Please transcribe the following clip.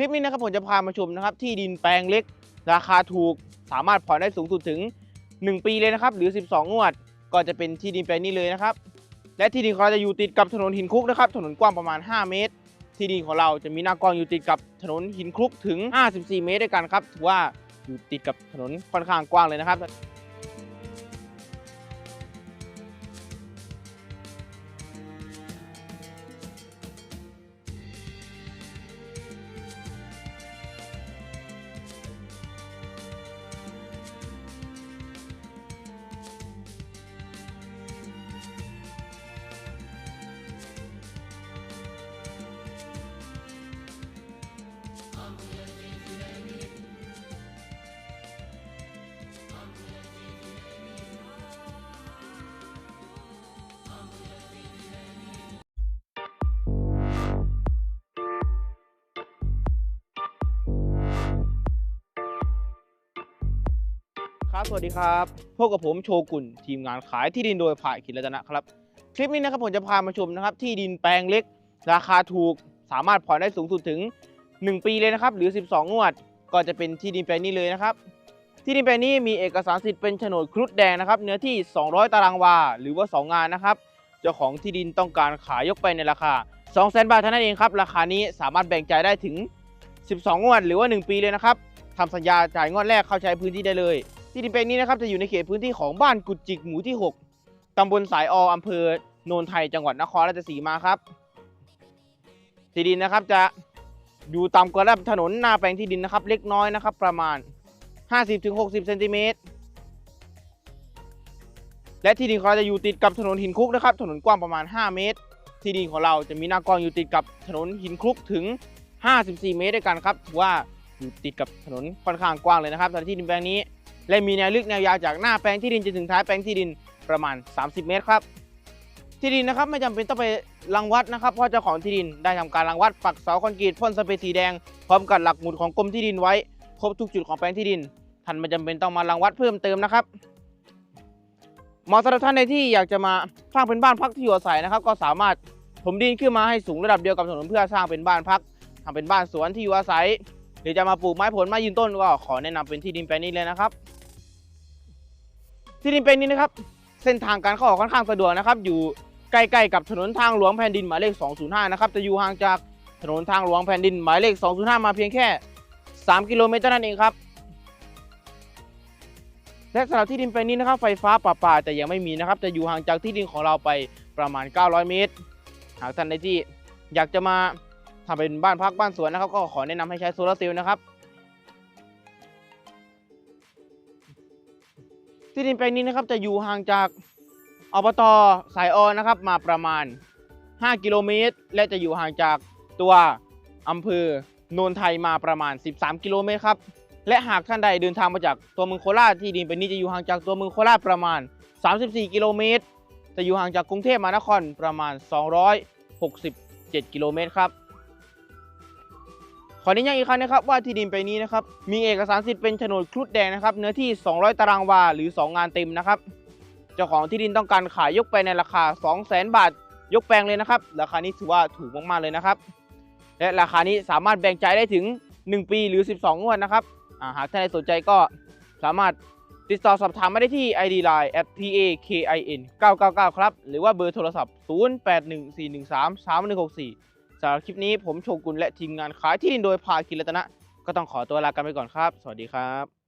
ลิปนี้นะครับผมจะพามาชมนะครับที่ดินแปลงเล็ก ราคาถูกสามารถผ่อนได้สูงสุดถึง 1 ปีเลยนะครับหรือ 12 งวด ก็จะเป็นที่ดินแปลงนี้เลยนะครับ และที่ดินของเราจะอยู่ติดกับถนนหินคลุกนะครับถนนกว้างประมาณ 5 เมตร ที่ดินของเราจะมีหน้ากว้างอยู่ติดกับถนนหินคลุกถึง 54 เมตรด้วยกันครับถือว่าอยู่ติดกับถนนค่อนข้างกว้างเลยนะครับ ครับ สวัสดีครับ พบกับผมโชกุนทีมงานขายที่ดินโดยผ่ายขินรัตนะครับ คลิปนี้นะครับผมจะพามาชมนะครับ ที่ดินแปลงเล็ก ราคาถูก สามารถผ่อนได้สูงสุดถึง 1 ปีเลยนะครับ หรือ 12 งวด ก็จะเป็นที่ดินแปลงนี้เลยนะครับ ที่ดินแปลงนี้มีเอกสารสิทธิ์เป็นโฉนดครุฑแดงนะครับ เนื้อที่ 200 ตารางวา หรือว่า 2 งานนะครับ เจ้าของที่ดินต้องการขายยกไปในราคา 200,000 บาทเท่านั้นเองครับ ราคานี้สามารถแบ่งจ่ายได้ถึง 12 งวด หรือว่า 1 ปีเลยนะครับทำสัญญาจ่ายงวดแรกเข้าใช้พื้นที่ได้เลย ที่ดินแปลงนี้นะครับจะอยู่ในเขตพื้นที่ของบ้านกุดจิกหมู่ที่ 6 ตำบลสายออำเภอโนนไทยจังหวัดนครราชสีมาครับ ที่ดินนะครับจะอยู่ต่ำกว่าระดับถนนหน้าแปลงที่ดินนะครับ เล็กน้อยนะครับ ประมาณ 50-60เซนติเมตรและที่ดินของเราจะอยู่ติดกับถนนหินคลุกนะครับ ถนนกว้างประมาณ 5 เมตร ที่ดินของเราจะมีหน้ากว้างอยู่ติดกับถนนหินคลุกถึง 54 เมตรด้วยกันครับถือว่าอยู่ติดกับถนนค่อนข้างกว้างเลยนะครับสำหรับที่ดินแปลงนี้ และมีแนวลึกแนวยาวจากหน้าแปลงที่ดินจนถึงท้ายแปลงที่ดินประมาณ 30 เมตรครับ ที่ดินนะครับไม่จำเป็นต้องไปรังวัดนะครับ เพราะเจ้าของที่ดินได้ทำการรังวัดปักเสาคอนกรีตพ่นสเปรย์สีแดง พร้อมกับหลักหมุดของกรมที่ดินไว้ ครบทุกจุดของแปลงที่ดิน ท่านไม่จำเป็นต้องมารังวัดเพิ่มเติมนะครับเหมาะสำหรับท่านในที่อยากจะมาสร้างเป็นบ้านพักที่อยู่อาศัยนะครับ ก็สามารถถมดินขึ้นมาให้สูงระดับเดียวกับถนนเพื่อสร้างเป็นบ้านพักทำเป็นบ้านสวนที่อยู่อาศัย หรือจะมาปลูกไม้ผลไม้ยืนต้นก็ขอแนะนำเป็นที่ดินแปลงนี้เลยนะครับ ที่ดินแปลงนี้นะครับ เส้นทางการเข้าออกค่อนข้างสะดวกนะครับ อยู่ใกล้ๆกับถนนทางหลวงแผ่นดินหมายเลข 205 นะครับ จะอยู่ห่างจากถนนทางหลวงแผ่นดินหมายเลข 205 มาเพียงแค่ 3 กิโลเมตรเท่านั้นเองครับ และสำหรับที่ดินแปลงนี้นะครับ ไฟฟ้าประปาแต่ยังไม่มีนะครับ จะอยู่ห่างจากที่ดินของเราไปประมาณ 900 เมตร หากท่านใดที่อยากจะมาทำเป็นบ้านพักบ้านสวนนะครับ ก็ขอแนะนำให้ใช้โซลาร์เซลล์นะครับ ที่ดินแปลงนี้นะครับจะอยู่ห่างจากอบตสายออนะครับ มาประมาณ 5 กิโลเมตร และจะอยู่ห่างจากตัวอำเภอโนนไทยมาประมาณ 13 กิโลเมตรครับและหากท่านใดเดินทางมาจากตัวเมืองโคราชที่ดินแปลงนี้จะอยู่ห่างจากตัวเมืองโคราชประมาณ 34 กิโลเมตร จะอยู่ห่างจากกรุงเทพมหานครประมาณ 267กิโลเมตรครับ ขอเน้นย้ำอีกครั้งนะครับว่าที่ดินไปนี้นะครับมีเอกสารสิทธิ์เป็นโฉนดครุฑแดงนะครับเนื้อที่ 200 ตารางวาหรือ 2 งานเต็มนะครับเจ้าของที่ดินต้องการขายยกไปในราคา 200,000 บาท ยกแปลงเลยนะครับ ราคานี้ถือว่าถูกมากๆเลยนะครับ และราคานี้สามารถแบ่งจ่ายได้ถึง 1 ปีหรือ 12 งวดนะครับาหากท่านใดสนใจก็สามารถติดต่อสอบถามมาได้ที่ ID Line at pakin 999 ครับ หรือว่าเบอร์โทรศัพท์ 0814133164 สำหรับคลิปนี้ผมโชกุลและทีมงานขายที่ดินโดยพาคินรัตนะ ก็ต้องขอตัวลากันไปก่อนครับ สวัสดีครับ